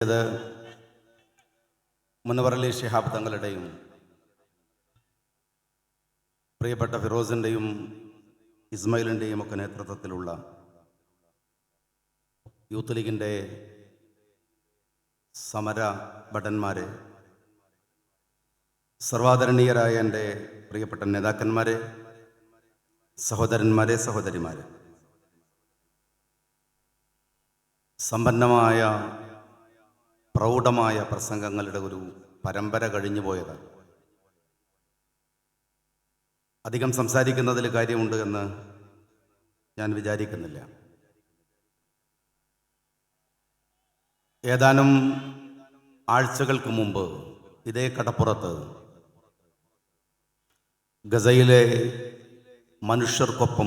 ഇത് മുനവറലി ഷിഹാബ് തങ്ങളുടെയും പ്രിയപ്പെട്ട ഫിറോസിന്റെയും ഇസ്മയിലിന്റെയും ഒക്കെ നേതൃത്വത്തിലുള്ള യൂത്ത് ലീഗിന്റെ സമര ഭടന്മാരെ സർവാദരണീയരായ എന്റെ പ്രിയപ്പെട്ട നേതാക്കന്മാരെ സഹോദരന്മാരെ സഹോദരിമാരെ സമ്പന്നമായ പ്രൗഢമായ പ്രസംഗങ്ങളുടെ ഒരു പരമ്പര കഴിഞ്ഞു പോയതാണ്. അധികം സംസാരിക്കുന്നതിൽ കാര്യമുണ്ട് എന്ന് ഞാൻ വിചാരിക്കുന്നില്ല. ഏതാനും ആഴ്ചകൾക്ക് മുമ്പ് ഇതേ കടപ്പുറത്ത് ഗസയിലെ മനുഷ്യർക്കൊപ്പം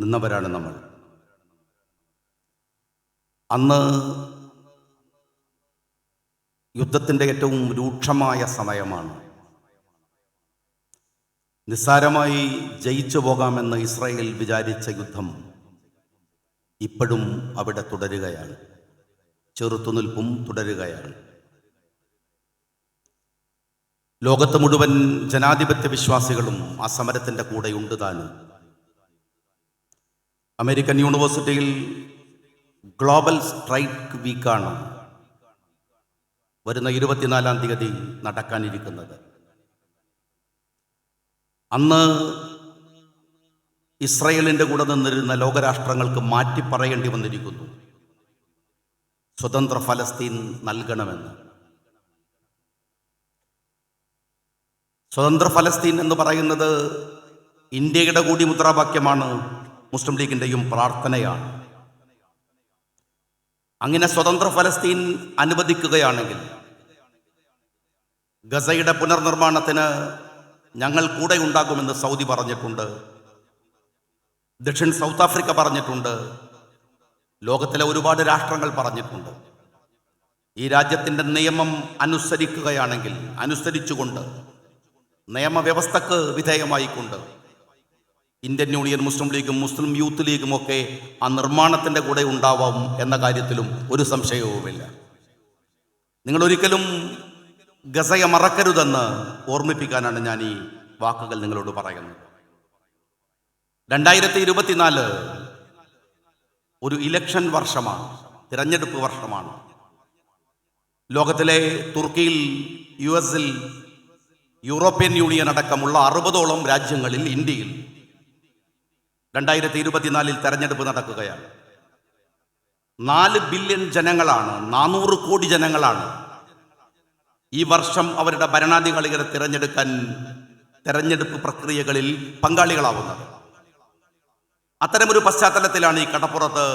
നിന്നവരാണ് നമ്മൾ. അന്ന് യുദ്ധത്തിന്റെ ഏറ്റവും രൂക്ഷമായ സമയമാണ്. നിസ്സാരമായി ജയിച്ചു പോകാമെന്ന് ഇസ്രായേൽ വിചാരിച്ച യുദ്ധം ഇപ്പോഴും അവിടെ തുടരുകയാണ്. ചെറുത്തുനിൽപ്പും തുടരുകയാണ്. ലോകത്ത് മുഴുവൻ ജനാധിപത്യ വിശ്വാസികളും ആ സമരത്തിന്റെ കൂടെയുണ്ട് താനും. അമേരിക്കൻ യൂണിവേഴ്സിറ്റിയിൽ ഗ്ലോബൽ സ്ട്രൈക്ക് വീക്കാണ്. വരുന്ന ഇരുപത്തിനാലാം തീയതി നടക്കാനിരിക്കുന്നത്. അന്ന് ഇസ്രയേലിന്റെ കൂടെ നിന്നിരുന്ന ലോകരാഷ്ട്രങ്ങൾക്ക് മാറ്റി പറയേണ്ടി വന്നിരിക്കുന്നു. സ്വതന്ത്ര ഫലസ്തീൻ നൽകണമെന്ന്. സ്വതന്ത്ര ഫലസ്തീൻ എന്ന് പറയുന്നത് ഇന്ത്യയുടെ കൂടി മുദ്രാവാക്യമാണ് മുസ്ലിം ലീഗിന്റെയും പ്രാർത്ഥനയാണ്. അങ്ങനെ സ്വതന്ത്ര ഫലസ്തീൻ അനുവദിക്കുകയാണെങ്കിൽ ഗസയുടെ പുനർനിർമ്മാണത്തിന് ഞങ്ങൾ കൂടെ ഉണ്ടാകുമെന്ന് സൗദി പറഞ്ഞിട്ടുണ്ട്. ദക്ഷിണ സൗത്ത് ആഫ്രിക്ക പറഞ്ഞിട്ടുണ്ട്. ലോകത്തിലെ ഒരുപാട് രാഷ്ട്രങ്ങൾ പറഞ്ഞിട്ടുണ്ട്. ഈ രാജ്യത്തിന്റെ നിയമം അനുസരിക്കുകയാണെങ്കിൽ അനുസരിച്ചുകൊണ്ട് നിയമവ്യവസ്ഥക്ക് വിധേയമായിക്കൊണ്ട് ഇന്ത്യൻ യൂണിയൻ മുസ്ലിം ലീഗും മുസ്ലിം യൂത്ത് ലീഗും ഒക്കെ ആ നിർമ്മാണത്തിന്റെ കൂടെ ഉണ്ടാവാം എന്ന കാര്യത്തിലും ഒരു സംശയവുമില്ല. നിങ്ങൾ ഒരിക്കലും ഗസയെ മറക്കരുതെന്ന് ഓർമ്മിപ്പിക്കാനാണ് ഞാൻ ഈ വാക്കുകൾ നിങ്ങളോട് പറയുന്നത്. രണ്ടായിരത്തി ഇരുപത്തിനാല് ഒരു ഇലക്ഷൻ വർഷമാണ് തിരഞ്ഞെടുപ്പ് വർഷമാണ്. ലോകത്തിലെ തുർക്കിയിൽ യു എസിൽ യൂറോപ്യൻ യൂണിയൻ അടക്കമുള്ള അറുപതോളം രാജ്യങ്ങളിൽ ഇന്ത്യയിൽ രണ്ടായിരത്തി ഇരുപത്തിനാലിൽ തെരഞ്ഞെടുപ്പ് നടക്കുകയാണ്. നാല് ബില്യൺ ജനങ്ങളാണ് നാനൂറ് കോടി ജനങ്ങളാണ് ഈ വർഷം അവരുടെ ഭരണാധികാരികളെ തിരഞ്ഞെടുക്കാൻ തെരഞ്ഞെടുപ്പ് പ്രക്രിയകളിൽ പങ്കാളികളാവുന്നത്. അത്തരമൊരു പശ്ചാത്തലത്തിലാണ് ഈ കടപ്പുറത്ത്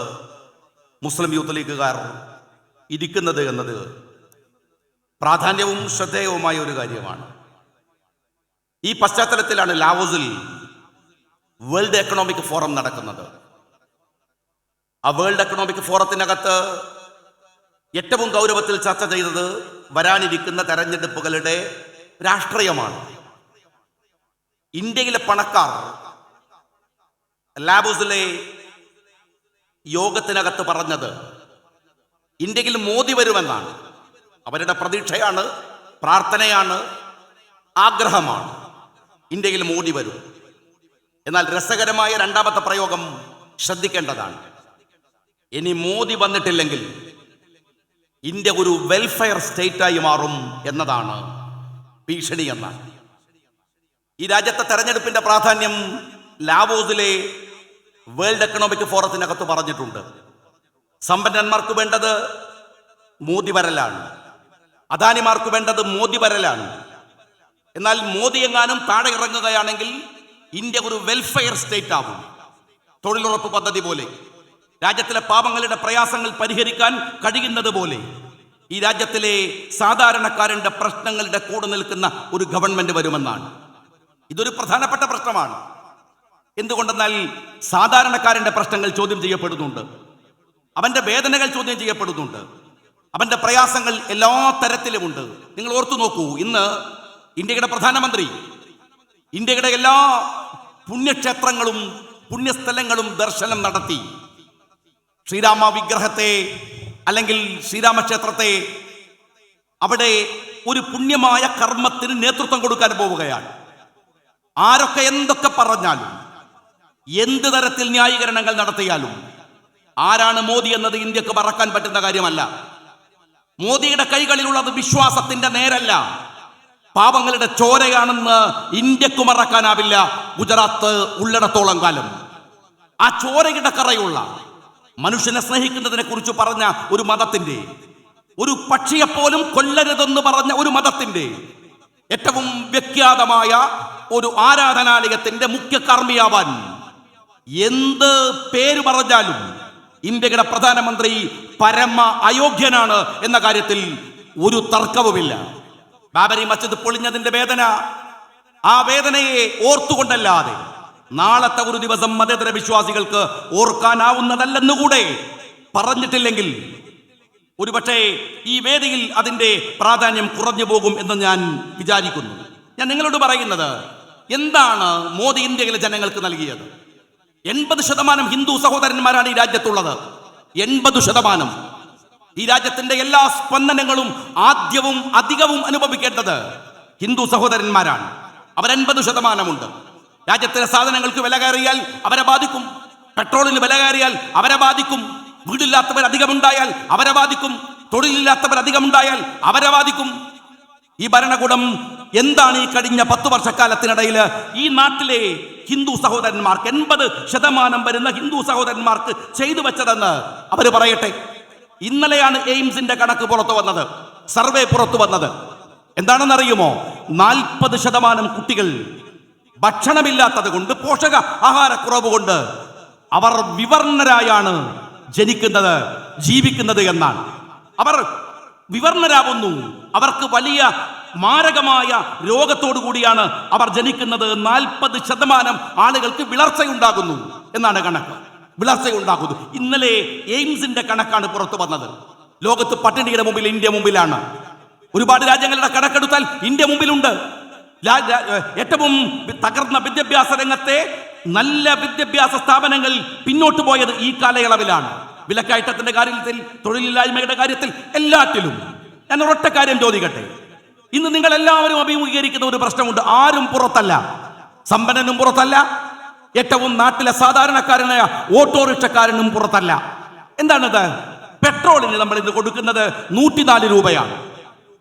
മുസ്ലിം യൂത്ത് ലീഗുകാർ ഇരിക്കുന്നത് എന്നത്. പ്രാധാന്യവും ശ്രദ്ധേയവുമായ ഒരു കാര്യമാണ്. ഈ പശ്ചാത്തലത്തിലാണ് ലാവോസിൽ വേൾഡ് എക്കണോമിക് ഫോറം നടക്കുന്നത്. ആ വേൾഡ് എക്കണോമിക് ഫോറത്തിനകത്ത് ഏറ്റവും ഗൗരവത്തിൽ ചർച്ച ചെയ്തത് വരാനിരിക്കുന്ന തെരഞ്ഞെടുപ്പുകളുടെ രാഷ്ട്രീയമാണ്. ഇന്ത്യയിലെ പണക്കാർ ലാബോസിലെ യോഗത്തിനകത്ത് പറഞ്ഞത് ഇന്ത്യയിൽ മോദി വരുമെന്നാണ്. അവരുടെ പ്രതീക്ഷയാണ് പ്രാർത്ഥനയാണ് ആഗ്രഹമാണ്. ഇന്ത്യയിൽ മോദി വരും. എന്നാൽ രസകരമായ രണ്ടാമത്തെ പ്രയോഗം ശ്രദ്ധിക്കേണ്ടതാണ്. ഇനി മോദി വന്നിട്ടില്ലെങ്കിൽ ഇന്ത്യ ഒരു വെൽഫെയർ സ്റ്റേറ്റായി മാറും എന്നതാണ് ഭീഷണി എന്നാണ് ഈ രാജ്യത്തെ തെരഞ്ഞെടുപ്പിന്റെ പ്രാധാന്യം ലാവോസിലെ വേൾഡ് എക്കണോമിക് ഫോറത്തിനകത്ത് പറഞ്ഞിട്ടുണ്ട്. സമ്പന്നന്മാർക്ക് വേണ്ടത് മോദി വരലാണ്. അദാനിമാർക്ക് വേണ്ടത് മോദി വരലാണ്. എന്നാൽ മോദി എങ്ങാനും താഴെ ഇറങ്ങുകയാണെങ്കിൽ ഇന്ത്യ ഒരു വെൽഫെയർ സ്റ്റേറ്റ് ആവും. തൊഴിലുറപ്പ് പദ്ധതി പോലെ രാജ്യത്തിലെ പാപങ്ങളുടെ പ്രയാസങ്ങൾ പരിഹരിക്കാൻ കഴിയുന്നത് പോലെ ഈ രാജ്യത്തിലെ സാധാരണക്കാരന്റെ പ്രശ്നങ്ങളുടെ കൂടെ നിൽക്കുന്ന ഒരു ഗവൺമെന്റ് വരുമെന്നാണ്. ഇതൊരു പ്രധാനപ്പെട്ട പ്രശ്നമാണ്. എന്തുകൊണ്ടെന്നാൽ സാധാരണക്കാരന്റെ പ്രശ്നങ്ങൾ ചോദ്യം ചെയ്യപ്പെടുന്നുണ്ട്. അവന്റെ വേദനകൾ ചോദ്യം ചെയ്യപ്പെടുന്നുണ്ട്. അവന്റെ പ്രയാസങ്ങൾ എല്ലാ തരത്തിലുമുണ്ട്. നിങ്ങൾ ഓർത്തു നോക്കൂ ഇന്ന് ഇന്ത്യയുടെ പ്രധാനമന്ത്രി ഇന്ത്യയുടെ എല്ലാ പുണ്യക്ഷേത്രങ്ങളും പുണ്യസ്ഥലങ്ങളും ദർശനം നടത്തി. ശ്രീരാമ വിഗ്രഹത്തെ അല്ലെങ്കിൽ ശ്രീരാമക്ഷേത്രത്തെ അവിടെ ഒരു പുണ്യമായ കർമ്മത്തിന് നേതൃത്വം കൊടുക്കാൻ പോവുകയാണ്. ആരൊക്കെ എന്തൊക്കെ പറഞ്ഞാലും എന്ത് തരത്തിൽ ന്യായീകരണങ്ങൾ നടത്തിയാലും ആരാണ് മോദി എന്നത് ഇന്ത്യയ്ക്ക് മറക്കാൻ പറ്റുന്ന കാര്യമല്ല. മോദിയുടെ കൈകളിലുള്ളത് വിശ്വാസത്തിന്റെ നേരല്ല. പാവങ്ങളുടെ ചോരയാണെന്ന് ഇന്ത്യയ്ക്ക് മറക്കാനാവില്ല. ഗുജറാത്ത് ഉള്ളിടത്തോളം കാലം. ആ ചോരയുടെ കറയുള്ള മനുഷ്യനെ സ്നേഹിക്കുന്നതിനെ കുറിച്ച് പറഞ്ഞ ഒരു മതത്തിന്റെ ഒരു പക്ഷിയെപ്പോലും കൊല്ലരുതെന്ന് പറഞ്ഞ ഒരു മതത്തിന്റെ ഏറ്റവും വ്യഖ്യാതമായ ഒരു ആരാധനാലയത്തിന്റെ മുഖ്യ കർമ്മിയാവാൻ എന്ത് പേര് പറഞ്ഞാലും ഇന്ത്യയുടെ പ്രധാനമന്ത്രി പരമ അയോഗ്യനാണ് എന്ന കാര്യത്തിൽ ഒരു തർക്കവുമില്ല. ബാബരി മസ്ജിദ് പൊളിഞ്ഞതിന്റെ വേദന. ആ വേദനയെ ഓർത്തുകൊണ്ടല്ലാതെ നാളത്തെ ഒരു ദിവസം മതേതര വിശ്വാസികൾക്ക് ഓർക്കാനാവുന്നതല്ലെന്നുകൂടെ പറഞ്ഞിട്ടില്ലെങ്കിൽ ഒരുപക്ഷെ ഈ വേദിയിൽ അതിന്റെ പ്രാധാന്യം കുറഞ്ഞു പോകും എന്ന് ഞാൻ വിചാരിക്കുന്നു. ഞാൻ നിങ്ങളോട് പറയുന്നത് എന്താണ് മോദി ഇന്ത്യയിലെ ജനങ്ങൾക്ക് നൽകിയത്? എൺപത് ശതമാനം ഹിന്ദു സഹോദരന്മാരാണ് ഈ രാജ്യത്തുള്ളത്. എൺപത് ശതമാനം. ഈ രാജ്യത്തിന്റെ എല്ലാ സ്പന്ദനങ്ങളും ആദ്യവും അധികവും അനുഭവിക്കേണ്ടത് ഹിന്ദു സഹോദരന്മാരാണ്. അവരൻപത് ശതമാനമുണ്ട്. രാജ്യത്തിലെ സാധനങ്ങൾക്ക് വില കയറിയാൽ അവരെ ബാധിക്കും. പെട്രോളിന് വില കയറിയാൽ അവരെ ബാധിക്കും. വീടില്ലാത്തവർ അധികമുണ്ടായാൽ അവരെ ബാധിക്കും. തൊഴിലില്ലാത്തവർ അധികമുണ്ടായാൽ അവരെ ബാധിക്കും. ഈ ഭരണകൂടം എന്താണ് ഈ കഴിഞ്ഞ പത്ത് വർഷക്കാലത്തിനിടയിൽ ഈ നാട്ടിലെ ഹിന്ദു സഹോദരന്മാർക്ക് എൺപത് ശതമാനം വരുന്ന ഹിന്ദു സഹോദരന്മാർക്ക് ചെയ്തു വെച്ചതെന്ന് അവർ പറയട്ടെ. ഇന്നലെയാണ് എയിംസിന്റെ കണക്ക് പുറത്തു വന്നത് സർവേ പുറത്തു വന്നത്. എന്താണെന്നറിയുമോ? നാൽപ്പത് ശതമാനം കുട്ടികൾ ഭക്ഷണമില്ലാത്തത് കൊണ്ട് പോഷക ആഹാരക്കുറവ് കൊണ്ട് അവർ വിവർണരായാണ് ജനിക്കുന്നത് ജീവിക്കുന്നത് എന്നാണ്. അവർ വിവർണരാവുന്നു. അവർക്ക് വലിയ മാരകമായ രോഗത്തോടു കൂടിയാണ് അവർ ജനിക്കുന്നത്. നാൽപ്പത് ശതമാനം ആളുകൾക്ക് വിളർച്ചയുണ്ടാകുന്നു എന്നാണ് കണക്ക്. വിളർച്ചയുണ്ടാകുന്നു. ഇന്നലെ എയിംസിന്റെ കണക്കാണ് പുറത്തു വന്നത്. ലോകത്ത് പട്ടിണിയുടെ മുമ്പിൽ ഇന്ത്യ മുമ്പിലാണ്. ഒരുപാട് രാജ്യങ്ങളുടെ കണക്കെടുത്താൽ ഇന്ത്യ മുമ്പിലുണ്ട്. ഏറ്റവും തകർന്ന വിദ്യാഭ്യാസ രംഗത്തെ നല്ല വിദ്യാഭ്യാസ സ്ഥാപനങ്ങൾ പിന്നോട്ട് പോയത് ഈ കാലയളവിലാണ്. വിലക്കയറ്റത്തിന്റെ കാര്യത്തിൽ തൊഴിലില്ലായ്മയുടെ കാര്യത്തിൽ എല്ലാറ്റിലും. ഞാൻ ഒരൊറ്റ കാര്യം ചോദിക്കട്ടെ. ഇന്ന് നിങ്ങൾ എല്ലാവരും അഭിമുഖീകരിക്കുന്ന ഒരു പ്രശ്നമുണ്ട്. ആരും പുറത്തല്ല. സമ്പന്നനും പുറത്തല്ല. ഏറ്റവും നാട്ടിലെ സാധാരണക്കാരനായ ഓട്ടോറിക്ഷക്കാരനും പുറത്തല്ല. എന്താണിത്? പെട്രോളിന് നമ്മൾ ഇന്ന് കൊടുക്കുന്നത് നൂറ്റിനാല് രൂപയാണ്.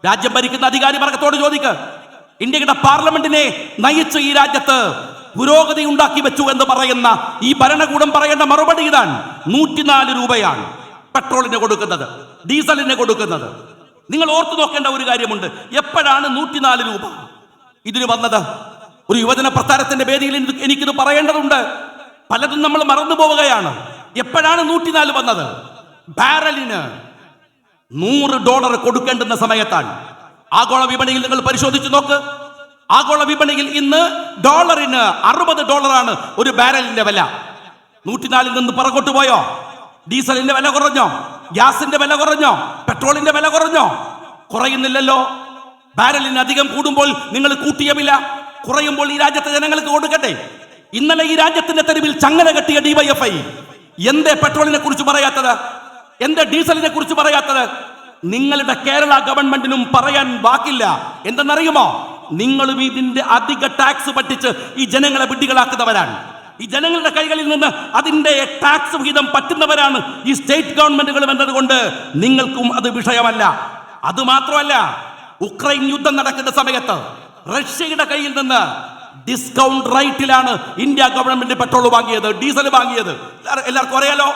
രാജ്യം ഭരിക്കുന്ന അധികാരി വർഗത്തോട് ചോദിക്ക്. ഇന്ത്യയുടെ പാർലമെന്റിനെ നയിച്ച് ഈ രാജ്യത്ത് പുരോഗതി ഉണ്ടാക്കി വെച്ചു എന്ന് പറയുന്ന ഈ ഭരണകൂടം പറയേണ്ട മറുപടി ഇതാണ്. നൂറ്റിനാല് രൂപയാണ് പെട്രോളിന് കൊടുക്കുന്നത് ഡീസലിന് കൊടുക്കുന്നത്. നിങ്ങൾ ഓർത്തു നോക്കേണ്ട ഒരു കാര്യമുണ്ട്. എപ്പോഴാണ് നൂറ്റിനാല് രൂപ? ഇതിന് വന്നത് ഒരു യുവജന പ്രസ്ഥാനത്തിന്റെ വേദിയിൽ എനിക്ക് എനിക്കിത് പറയേണ്ടതുണ്ട്. പലതും നമ്മൾ മറന്നു പോവുകയാണ്. എപ്പോഴാണ് നൂറ്റിനാല് വന്നത്? ബാരലിന് നൂറ് ഡോളർ കൊടുക്കേണ്ടുന്ന സമയത്താണ് ആഗോള വിപണിയിൽ നിങ്ങൾ പരിശോധിച്ചു നോക്ക്. ആഗോള വിപണിയിൽ ഇന്ന് ഡോളറിന് അറുപത് ഡോളറാണ് ഒരു ബാരലിന്റെ വില. നൂറ്റിനാലിൽ നിന്ന് പുറകോട്ട് പോയോ? ഡീസലിന്റെ വില കുറഞ്ഞോ? ഗ്യാസിന്റെ വില കുറഞ്ഞോ? പെട്രോളിന്റെ വില കുറഞ്ഞോ? കുറയുന്നില്ലല്ലോ. ബാരലിന് അധികം കൂടുമ്പോൾ നിങ്ങൾ കൂട്ടിയ വില കുറയുമ്പോൾ ഈ രാജ്യത്തെ ജനങ്ങൾക്ക് കൊടുക്കട്ടെ? ഇന്നലെ ഈ രാജ്യത്തിന്റെ തെരുവിൽ ചങ്ങല കെട്ടിയ ഡിവൈഎഫ്ഐ എന്തേ പെട്രോളിനെ കുറിച്ച് പറയാത്തത്? എന്തേ ഡീസലിനെ കുറിച്ച് പറയാത്തത്? നിങ്ങളുടെ കേരള ഗവൺമെന്റിനും പറയാൻ വാക്കില്ല. എന്തെന്നറിയുമോ? നിങ്ങളും ഇതിന്റെ അധിക ടാക്സ് പറ്റിച്ച് ഈ ജനങ്ങളെ വിഡ്ഢികളാക്കുന്നവരാണ്. ഈ ജനങ്ങളുടെ കൈകളിൽ നിന്ന് അതിന്റെ ടാക്സ് വിഹിതം പറ്റുന്നവരാണ് ഈ സ്റ്റേറ്റ് ഗവൺമെന്റുകളും എന്നതുകൊണ്ട് നിങ്ങൾക്കും അത് വിഷയമല്ല. അത് മാത്രമല്ല ഉക്രൈൻ യുദ്ധം നടക്കുന്ന സമയത്ത് റഷ്യയുടെ കയ്യിൽ നിന്ന് ഡിസ്കൗണ്ട് റൈറ്റിലാണ് ഇന്ത്യ ഗവൺമെന്റ് പെട്രോൾ വാങ്ങിയത് ഡീസൽ വാങ്ങിയത്. എല്ലാവർക്കും അറിയാലോ?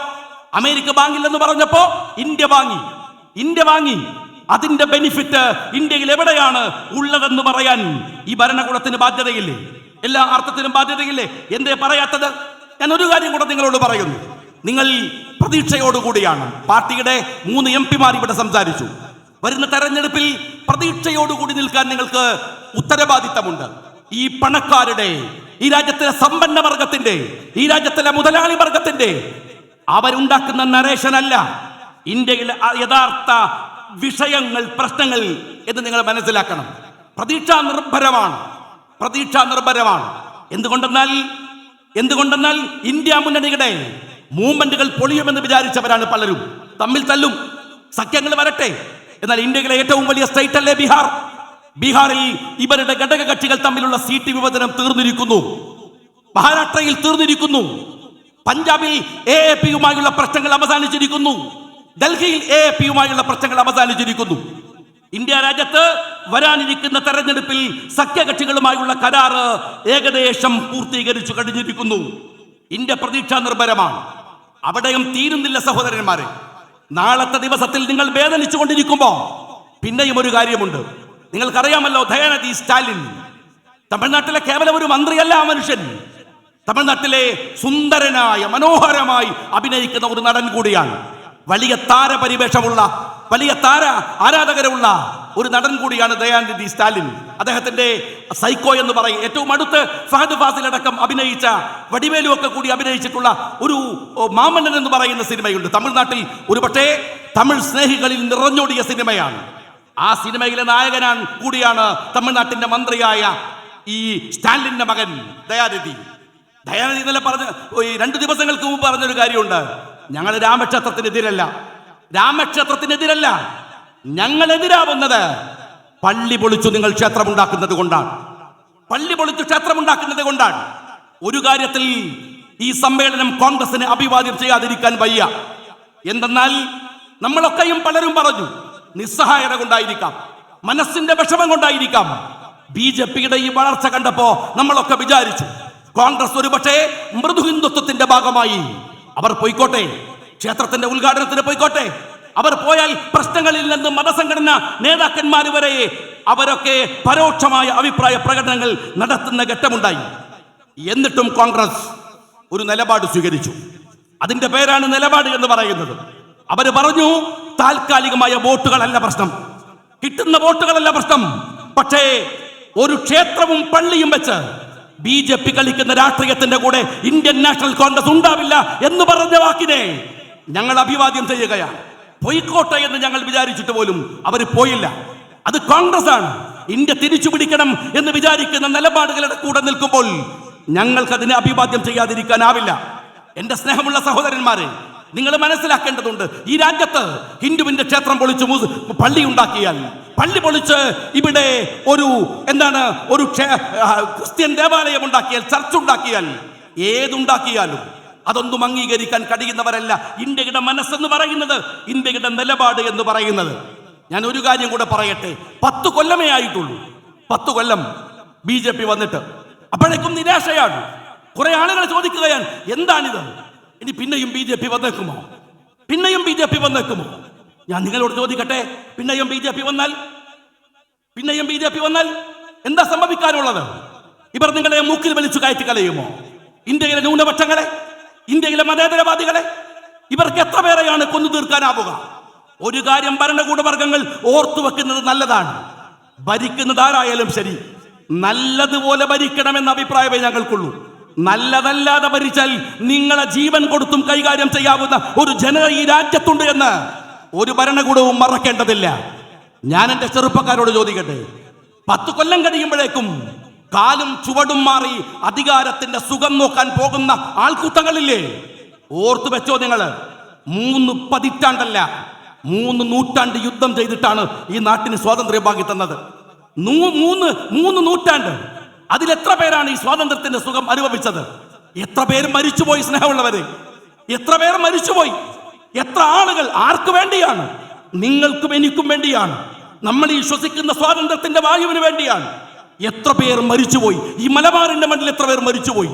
അമേരിക്ക വാങ്ങില്ലെന്ന് പറഞ്ഞപ്പോ ഇന്ത്യ വാങ്ങി. ഇന്ത്യ വാങ്ങി. അതിന്റെ ബെനിഫിറ്റ് ഇന്ത്യയിൽ എവിടെയാണ് ഉള്ളതെന്ന് പറയാൻ ഈ ഭരണകൂടത്തിന് ബാധ്യതയില്ലേ? എല്ലാ അർത്ഥത്തിലും ബാധ്യതയില്ലേ? എന്തേ പറയാത്തത്? ഞാൻ ഒരു കാര്യം കൂടെ നിങ്ങളോട് പറയുന്നു. നിങ്ങൾ പ്രതീക്ഷയോടുകൂടിയാണ്. പാർട്ടിയുടെ മൂന്ന് എം പിമാർ ഇവിടെ സംസാരിച്ചു. വരുന്ന തെരഞ്ഞെടുപ്പിൽ പ്രതീക്ഷയോടുകൂടി നിൽക്കാൻ നിങ്ങൾക്ക് ഉത്തരവാദിത്തമുണ്ട്. ഈ പണക്കാരുടെ ഈ രാജ്യത്തിലെ സമ്പന്ന വർഗത്തിന്റെ ഈ രാജ്യത്തിലെ മുതലാളി വർഗത്തിന്റെ അവരുണ്ടാക്കുന്ന നരേഷൻ അല്ല ഇന്ത്യയിലെ യഥാർത്ഥ വിഷയങ്ങൾ പ്രശ്നങ്ങൾ എന്ന് നിങ്ങൾ മനസ്സിലാക്കണം. പ്രതീക്ഷാ നിർഭരമാണ്. പ്രതീക്ഷാ നിർഭരമാണ്. എന്തുകൊണ്ടെന്നാൽ എന്തുകൊണ്ടെന്നാൽ ഇന്ത്യ മുന്നണിയുടെ മൂവ്മെന്റുകൾ പൊളിയുമെന്ന് വിചാരിച്ചവരാണ് പലരും. തമ്മിൽ തല്ലും. സഖ്യങ്ങൾ വരട്ടെ. എന്നാൽ ഇന്ത്യയിലെ ഏറ്റവും വലിയ സ്റ്റേറ്റ് അല്ലേ ബീഹാർ? ബീഹാറിൽ ഇവരുടെ ഘടക കക്ഷികൾ തമ്മിലുള്ള സീറ്റ് വിഭജനം തീർന്നിരിക്കുന്നു. മഹാരാഷ്ട്രയിൽ തീർന്നിരിക്കുന്നു. പഞ്ചാബിൽ എ എ പിയുമായുള്ള പ്രശ്നങ്ങൾ അവസാനിച്ചിരിക്കുന്നു. ഡൽഹിയിൽ എ എ പിയുമായുള്ള പ്രശ്നങ്ങൾ അവസാനിച്ചിരിക്കുന്നു. ഇന്ത്യ രാജ്യത്ത് വരാനിരിക്കുന്ന തെരഞ്ഞെടുപ്പിൽ സഖ്യകക്ഷികളുമായുള്ള കരാറ് ഏകദേശം പൂർത്തീകരിച്ചു കഴിഞ്ഞിരിക്കുന്നു. ഇന്ത്യ പ്രതീക്ഷാ നിർഭരമാണ്. അവിടെയും തീരുന്നില്ല സഹോദരന്മാരെ. നാളത്തെ ദിവസത്തിൽ നിങ്ങൾ വേദനിച്ചു കൊണ്ടിരിക്കുമ്പോ പിന്നെയും ഒരു കാര്യമുണ്ട്. നിങ്ങൾക്കറിയാമല്ലോ ദയാനദി സ്റ്റാലിൻ. തമിഴ്നാട്ടിലെ കേവലം ഒരു മന്ത്രിയല്ല ആ മനുഷ്യൻ. തമിഴ്നാട്ടിലെ സുന്ദരനായ മനോഹരമായി അഭിനയിക്കുന്ന ഒരു നടൻ കൂടിയാണ്. വലിയ താരപരിവേഷമുള്ള വലിയ താര ആരാധകരുള്ള ഒരു നടൻ കൂടിയാണ് ദയാനിധി സ്റ്റാലിൻ. അദ്ദേഹത്തിന്റെ സൈക്കോ എന്ന് പറയും. ഏറ്റവും അടുത്ത് ഫഹദ് ഫാസിൽ അടക്കം അഭിനയിച്ച വടിവേലു ഒക്കെ കൂടി അഭിനയിച്ചിട്ടുള്ള ഒരു മാമന്നൻ എന്ന് പറയുന്ന സിനിമയുണ്ട്. തമിഴ്നാട്ടിൽ ഒരുപക്ഷേ തമിഴ് സ്നേഹികളിൽ നിറഞ്ഞോടിയ സിനിമയാണ്. ആ സിനിമയിലെ നായകനാണ് കൂടിയാണ് തമിഴ്നാട്ടിന്റെ മന്ത്രിയായ ഈ സ്റ്റാലിന്റെ മകൻ ദയാനിധി. ദയാനിധി ഇന്നലെ പറഞ്ഞ ഈ രണ്ട് ദിവസങ്ങൾക്ക് മുമ്പ് പറഞ്ഞൊരു കാര്യമുണ്ട്. ഞങ്ങൾ രാമക്ഷേത്രത്തിനെതിരല്ല. രാമക്ഷേത്രത്തിനെതിരല്ല. ഞങ്ങൾ എതിരാവുന്നത് പള്ളി പൊളിച്ചു നിങ്ങൾ ക്ഷേത്രം ഉണ്ടാക്കുന്നത് കൊണ്ടാണ്. പള്ളി പൊളിച്ചു ക്ഷേത്രം ഉണ്ടാക്കുന്നത് കൊണ്ടാണ്. ഒരു കാര്യത്തിൽ ഈ സമ്മേളനം കോൺഗ്രസിനെ അഭിവാദ്യം ചെയ്യാതിരിക്കാൻ വയ്യ. എന്തെന്നാൽ നമ്മളൊക്കെയും പലരും പറഞ്ഞു നിസ്സഹായത കൊണ്ടായിരിക്കാം. മനസ്സിന്റെ വിഷമം കൊണ്ടായിരിക്കാം. ബി ജെ പിയുടെ ഈ വളർച്ച കണ്ടപ്പോ നമ്മളൊക്കെ വിചാരിച്ചു കോൺഗ്രസ് ഒരുപക്ഷേ മൃദു ഹിന്ദുത്വത്തിന്റെ ഭാഗമായി. അവർ പോയിക്കോട്ടെ ക്ഷേത്രത്തിന്റെ ഉദ്ഘാടനത്തിന് പോയിക്കോട്ടെ. അവർ പോയാൽ പ്രശ്നങ്ങളിൽ നിന്ന് മതസംഘടന നേതാക്കന്മാർ വരെ അവരൊക്കെ പരോക്ഷമായ അഭിപ്രായ പ്രകടനങ്ങൾ നടത്തുന്ന ഘട്ടമുണ്ടായി. എന്നിട്ടും കോൺഗ്രസ് ഒരു നിലപാട് സ്വീകരിച്ചു. അതിന്റെ പേരാണ് നിലപാട് എന്ന് പറയുന്നത്. അവർ പറഞ്ഞു താൽക്കാലികമായ വോട്ടുകളല്ല പ്രശ്നം. കിട്ടുന്ന വോട്ടുകളല്ല പ്രശ്നം. പക്ഷേ ഒരു ക്ഷേത്രവും പള്ളിയും വെച്ച് ബി ജെ പി കളിക്കുന്ന രാഷ്ട്രീയത്തിന്റെ കൂടെ ഇന്ത്യൻ നാഷണൽ കോൺഗ്രസ് ഉണ്ടാവില്ല എന്ന് പറഞ്ഞ വാക്കിനെ ഞങ്ങൾ അഭിവാദ്യം ചെയ്യുകയാണ്. പൊയ്ക്കോട്ടെ എന്ന് ഞങ്ങൾ വിചാരിച്ചിട്ട് പോലും അവർ പോയില്ല. അത് കോൺഗ്രസ് ആണ് ഇന്ത്യ തിരിച്ചു പിടിക്കണം എന്ന് വിചാരിക്കുന്ന നിലപാടുകളുടെ കൂടെ നിൽക്കുമ്പോൾ ഞങ്ങൾക്ക് അതിനെ അഭിവാദ്യം ചെയ്യാതിരിക്കാനാവില്ല. എന്റെ സ്നേഹമുള്ള സഹോദരന്മാരെ നിങ്ങൾ മനസ്സിലാക്കേണ്ടതുണ്ട് ഈ രാജ്യത്ത് ഹിന്ദുവിന്റെ ക്ഷേത്രം പൊളിച്ച് പള്ളി ഉണ്ടാക്കിയാൽ പള്ളി പൊളിച്ച് ഇവിടെ ഒരു എന്താണ് ഒരു ക്രിസ്ത്യൻ ദേവാലയം ഉണ്ടാക്കിയാൽ ചർച്ച് ഉണ്ടാക്കിയാൽ ഏതുണ്ടാക്കിയാലും അതൊന്നും അംഗീകരിക്കാൻ കഴിയുന്നവരല്ല. ഇന്ത്യയുടെ മനസ്സെന്ന് പറയുന്നത് ഇന്ത്യയുടെ നിലപാട് എന്ന് പറയുന്നത്. ഞാൻ ഒരു കാര്യം കൂടെ പറയട്ടെ പത്ത് കൊല്ലമേ ആയിട്ടുള്ളൂ. പത്ത് കൊല്ലം ബി ജെ പി വന്നിട്ട്. അപ്പോഴേക്കും നിരാശയാണ്. കുറെ ആളുകൾ ചോദിക്കുകയാണ് എന്താണിത്? ഇനി പിന്നെയും ബി ജെ പി വന്നേക്കുമോ? പിന്നെയും ബി ജെ പി വന്നേക്കുമോ? ഞാൻ നിങ്ങളോട് ചോദിക്കട്ടെ പിന്നെയും ബി ജെ പി വന്നാൽ? പിന്നെയും ബി ജെ പി വന്നാൽ എന്താ സംഭവിക്കാനുള്ളത്? ഇവർ നിങ്ങളെ മൂക്കിൽ വലിച്ചു കയറ്റി കളയുമോ? ഇന്ത്യയിലെ ന്യൂനപക്ഷങ്ങളെ ഇന്ത്യയിലെ മതേതരവാദികളെ ഇവർക്ക് എത്ര പേരെയാണ് കൊന്നു തീർക്കാനാവുക? ഒരു കാര്യം ഭരണകൂടവർഗങ്ങൾ ഓർത്തു വെക്കുന്നത് നല്ലതാണ്. ഭരിക്കുന്നത് ആരായാലും ശരി. നല്ലതുപോലെ ഭരിക്കണമെന്ന അഭിപ്രായമേ ഞങ്ങൾക്കുള്ളൂ. നല്ലതല്ലാതെ ഭരിച്ചാൽ നിങ്ങളെ ജീവൻ കൊടുത്തും കൈകാര്യം ചെയ്യാവുന്ന ഒരു ജനത ഈ രാജ്യത്തുണ്ട് എന്ന് ഒരു ഭരണകൂടവും മറക്കേണ്ടതില്ല. ഞാൻ എന്റെ ചെറുപ്പക്കാരോട് ചോദിക്കട്ടെ? പത്ത് കൊല്ലം കഴിയുമ്പോഴേക്കും കാലും ചുവടും മാറി അധികാരത്തിന്റെ സുഖം നോക്കാൻ പോകുന്ന ആൾക്കൂട്ടങ്ങളില്ലേ? ഓർത്തു വെച്ചോ നിങ്ങൾ മൂന്ന് പതിറ്റാണ്ടല്ല മൂന്ന് നൂറ്റാണ്ട് യുദ്ധം ചെയ്തിട്ടാണ് ഈ നാട്ടിന് സ്വാതന്ത്ര്യം വാങ്ങി തന്നത് മൂന്ന് മൂന്ന് നൂറ്റാണ്ട്. അതിലെത്ര പേരാണ് ഈ സ്വാതന്ത്ര്യത്തിന്റെ സുഖം അനുഭവിച്ചത്? എത്ര പേര് മരിച്ചുപോയി സ്നേഹമുള്ളവരെ? എത്ര പേർ മരിച്ചുപോയി? എത്ര ആളുകൾ ആർക്ക് വേണ്ടിയാണ്? നിങ്ങൾക്കും എനിക്കും വേണ്ടിയാണ്. നമ്മൾ ഈ ശ്വസിക്കുന്ന സ്വാതന്ത്ര്യത്തിന്റെ വായുവിന് വേണ്ടിയാണ്. എത്ര പേർ മരിച്ചുപോയി? ഈ മലബാറിന്റെ മണ്ണിൽ എത്ര പേർ മരിച്ചുപോയി?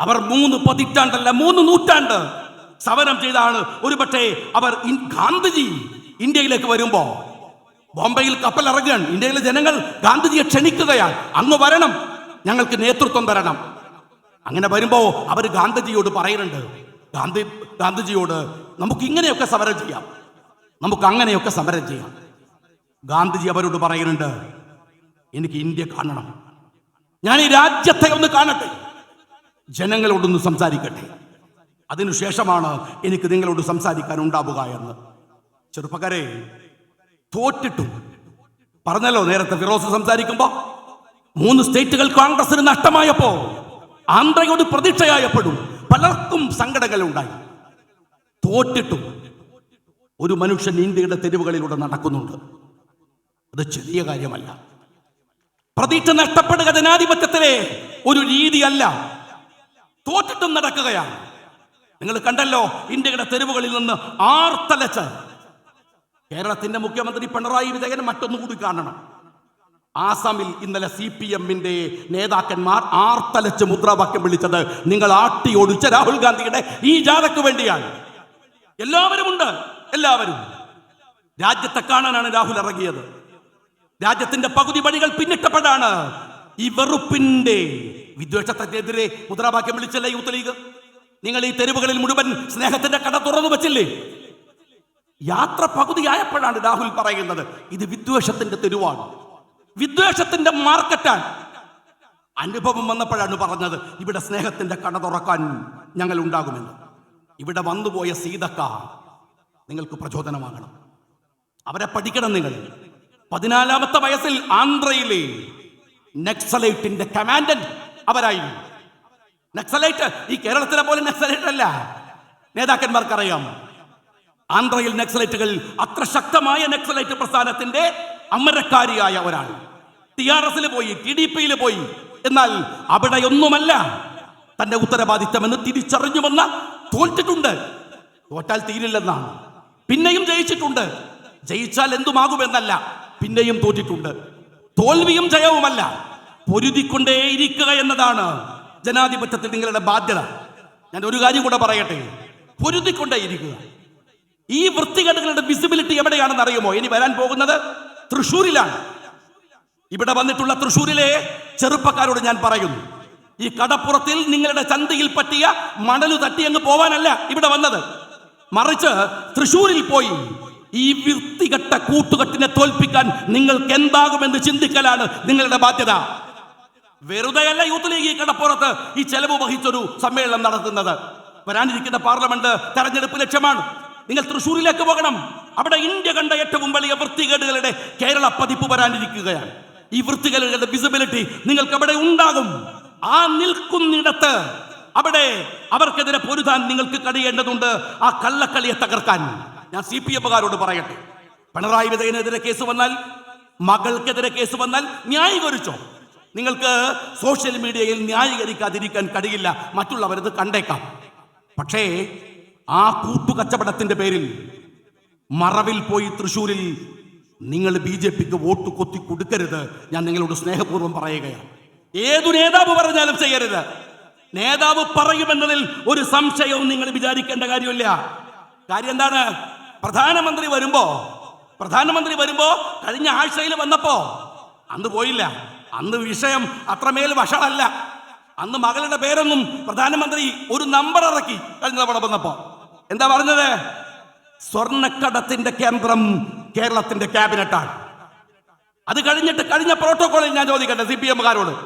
അവർ മൂന്ന് പതിറ്റാണ്ടല്ല മൂന്ന് നൂറ്റാണ്ട് സമരം ചെയ്താണ്. ഒരുപക്ഷെ അവർ ഗാന്ധിജി ഇന്ത്യയിലേക്ക് വരുമ്പോ ബോംബെയിൽ കപ്പൽ ഇറങ്ങുകയാണ്. ഇന്ത്യയിലെ ജനങ്ങൾ ഗാന്ധിജിയെ ക്ഷണിക്കുകയാണ്. അങ്ങ് വരണം. ഞങ്ങൾക്ക് നേതൃത്വം തരണം. അങ്ങനെ വരുമ്പോൾ അവർ ഗാന്ധിജിയോട് പറയുന്നുണ്ട്. ഗാന്ധി ഗാന്ധിജിയോട് നമുക്ക് ഇങ്ങനെയൊക്കെ സമരം ചെയ്യാം. നമുക്ക് അങ്ങനെയൊക്കെ സമരം ചെയ്യാം. ഗാന്ധിജി അവരോട് പറയുന്നുണ്ട് എനിക്ക് ഇന്ത്യ കാണണം. ഞാൻ ഈ രാജ്യത്തെ ഒന്ന് കാണട്ടെ. ജനങ്ങളോടൊന്ന് സംസാരിക്കട്ടെ. അതിനുശേഷമാണ് എനിക്ക് നിങ്ങളോട് സംസാരിക്കാൻ ഉണ്ടാവുക എന്ന്. ചെറുപ്പക്കാരെ തോറ്റിട്ടു. പറഞ്ഞല്ലോ നേരത്തെ ഫിറോസ് സംസാരിക്കുമ്പോ? മൂന്ന് സ്റ്റേറ്റുകൾ കോൺഗ്രസിന് നഷ്ടമായപ്പോ ആന്ധ്രയോട് പ്രതീക്ഷയായപ്പോഴും പലർക്കും സങ്കടങ്ങൾ ഉണ്ടായി തോറ്റിട്ടു ഒരു മനുഷ്യൻ ഇന്ത്യയുടെ തെരുവുകളിലൂടെ നടക്കുന്നുണ്ട്. അത് ചെറിയ കാര്യമല്ല. പ്രതീക്ഷ നഷ്ടപ്പെടുക ജനാധിപത്യത്തിലെ ഒരു രീതിയല്ല. തോറ്റിട്ടും നടക്കുകയാണ്. നിങ്ങൾ കണ്ടല്ലോ ഇന്ത്യയുടെ തെരുവുകളിൽ നിന്ന് ആർത്തലച്ച് കേരളത്തിന്റെ മുഖ്യമന്ത്രി പിണറായി വിജയൻ മറ്റൊന്നും കൂടി കാണണം. ആസാമിൽ ഇന്നലെ സി പി എമ്മിന്റെ നേതാക്കന്മാർ ആർത്തലച്ച് മുദ്രാവാക്യം വിളിച്ചത് നിങ്ങൾ ആട്ടി ഓടിച്ച രാഹുൽ ഗാന്ധിയുടെ ഈ ജാഥയ്ക്ക് വേണ്ടിയാണ്. എല്ലാവരും ഉണ്ട് എല്ലാവരും. രാജ്യത്തെ കാണാനാണ് രാഹുൽ ഇറങ്ങിയത്. രാജ്യത്തിന്റെ പകുതി പണികൾ പിന്നിട്ടപ്പോഴാണ് ഈ വെറുപ്പിന്റെ വിദ്വേഷത്തിനെതിരെ മുദ്രാവാക്യം വിളിച്ചല്ലേ യൂത്ത് ലീഗ്? നിങ്ങൾ ഈ തെരുവുകളിൽ മുഴുവൻ സ്നേഹത്തിന്റെ കട തുറന്നു വച്ചില്ലേ? യാത്ര പകുതിയായപ്പോഴാണ് രാഹുൽ പറയുന്നത് ഇത് വിദ്വേഷത്തിന്റെ തെരുവാണ്. വിദ്വേഷത്തിന്റെ മാർക്കറ്റാണ്. അനുഭവം വന്നപ്പോഴാണ് പറഞ്ഞത് ഇവിടെ സ്നേഹത്തിന്റെ കട തുറക്കാൻ ഞങ്ങൾ ഉണ്ടാകുമെന്ന്. ഇവിടെ വന്നുപോയ സീതക്ക നിങ്ങൾക്ക് പ്രചോദനമാകണം. അവരെ പഠിക്കണം നിങ്ങൾ. പതിനാലാമത്തെ വയസ്സിൽ ആന്ധ്രയിലെ നക്സലൈറ്റിന്റെ കമാൻഡന്റ് അവരായിരുന്നു. നക്സലൈറ്റ് ഈ കേരളത്തിലെ പോലെ നക്സലൈറ്റ് അല്ല നേതാക്കന്മാർക്കറിയാം. ആന്ധ്രയിൽ നക്സലൈറ്റുകൾ അത്ര ശക്തമായ നക്സലൈറ്റ് പ്രസ്ഥാനത്തിന്റെ അമരക്കാരിയായ ഒരാൾ. ടി ആർ എസിൽ പോയി ടി ഡി പിയിൽ പോയി. എന്നാൽ അവിടെയൊന്നുമല്ല തന്റെ ഉത്തരവാദിത്തമെന്ന് തിരിച്ചറിഞ്ഞു വന്ന തോറ്റിട്ടുണ്ട്. തോറ്റാൽ തീരില്ലെന്നാണ്. പിന്നെയും ജയിച്ചിട്ടുണ്ട്. ജയിച്ചാൽ എന്തുമാകുമെന്നല്ല പിന്നെയും തോറ്റിട്ടുണ്ട്. തോൽവിയും ജയവുമല്ല പൊരുതിക്കൊണ്ടേയിരിക്കുക എന്നതാണ് ജനാധിപത്യത്തിൽ നിങ്ങളുടെ ബാധ്യത. ഞാൻ ഒരു കാര്യം കൂടെ പറയട്ടെ പൊരുതിക്കൊണ്ടേയിരിക്കുക. ഈ വൃത്തികേടുകളുടെ വിസിബിലിറ്റി എവിടെയാണെന്ന് അറിയുമോ? ഇനി വരാൻ പോകുന്നത് തൃശ്ശൂരിലാണ്. ഇവിടെ വന്നിട്ടുള്ള തൃശ്ശൂരിലെ ചെറുപ്പക്കാരോട് ഞാൻ പറയുന്നു. ഈ കടപ്പുറത്തിൽ നിങ്ങളുടെ ചന്തയിൽ പറ്റിയ മണലു തട്ടി അങ്ങ് പോവാനല്ല ഇവിടെ വന്നത്. മറിച്ച് തൃശ്ശൂരിൽ പോയി ഈ വൃത്തികെട്ട കൂട്ടുകെട്ടിനെ തോൽപ്പിക്കാൻ നിങ്ങൾക്ക് എന്താകുമെന്ന് ചിന്തിക്കലാണ് നിങ്ങളുടെ ബാധ്യത. വെറുതെയല്ല യൂത്ത് ലീഗ് ഈ കടപ്പുറത്ത് ഈ ചെലവ് വഹിച്ചൊരു സമ്മേളനം നടത്തുന്നത്. വരാനിരിക്കുന്ന പാർലമെന്റ് തെരഞ്ഞെടുപ്പ് ലക്ഷ്യമാണ്. നിങ്ങൾ തൃശ്ശൂരിലേക്ക് പോകണം. അവിടെ ഇന്ത്യ കണ്ട ഏറ്റവും വലിയ വൃത്തികേടുകളുടെ കേരള പതിപ്പ് വരാനിരിക്കുകയാണ്. ഈ വൃത്തികേടുകളുടെ വിസിബിലിറ്റി നിങ്ങൾക്ക് അവിടെ ഉണ്ടാകും. ആ നിൽക്കുന്നിടത്ത് അവിടെ അവർക്കെതിരെ പൊരുതാൻ നിങ്ങൾക്ക് കഴിയേണ്ടതുണ്ട്. ആ കള്ളക്കളിയെ തകർക്കാൻ. ഞാൻ സി പി എമ്മുകാരോട് പറയട്ടെ. പിണറായി വിജയനെതിരെ കേസ് വന്നാൽ മകൾക്കെതിരെ കേസ് വന്നാൽ ന്യായീകരിച്ചോ? നിങ്ങൾക്ക് സോഷ്യൽ മീഡിയയിൽ ന്യായീകരിക്കാതിരിക്കാൻ കഴിയില്ല. മറ്റുള്ളവരത് കണ്ടേക്കാം. പക്ഷേ ആ കൂട്ടുകച്ചവടത്തിന്റെ പേരിൽ മറവിൽ പോയി തൃശ്ശൂരിൽ നിങ്ങൾ ബി ജെ പിക്ക് വോട്ട് കൊത്തി കൊടുക്കരുത്. ഞാൻ നിങ്ങളോട് സ്നേഹപൂർവം പറയുകയാണ്. ഏതു നേതാവ് പറഞ്ഞാലും ചെയ്യരുത്. നേതാവ് പറയുമെന്നതിൽ ഒരു സംശയവും നിങ്ങൾ വിചാരിക്കേണ്ട കാര്യമില്ല. കാര്യം എന്താണ്? പ്രധാനമന്ത്രി വരുമ്പോ പ്രധാനമന്ത്രി വരുമ്പോ കഴിഞ്ഞ ആഴ്ചയിൽ വന്നപ്പോ അന്ന് പോയില്ല. അന്ന് വിഷയം അത്രമേൽ വഷളല്ല. അന്ന് മകളുടെ പേരൊന്നും പ്രധാനമന്ത്രി ഒരു നമ്പർ ഇറക്കി കഴിഞ്ഞ തവണ വന്നപ്പോ. എന്താ പറഞ്ഞത്? സ്വർണക്കടത്തിന്റെ കേന്ദ്രം കേരളത്തിന്റെ ക്യാബിനറ്റാണ്. അത് കഴിഞ്ഞിട്ട് കഴിഞ്ഞ പ്രോട്ടോകോളിൽ ഞാൻ ചോദിക്കട്ടെ സി പി എമ്മുകാരോട്.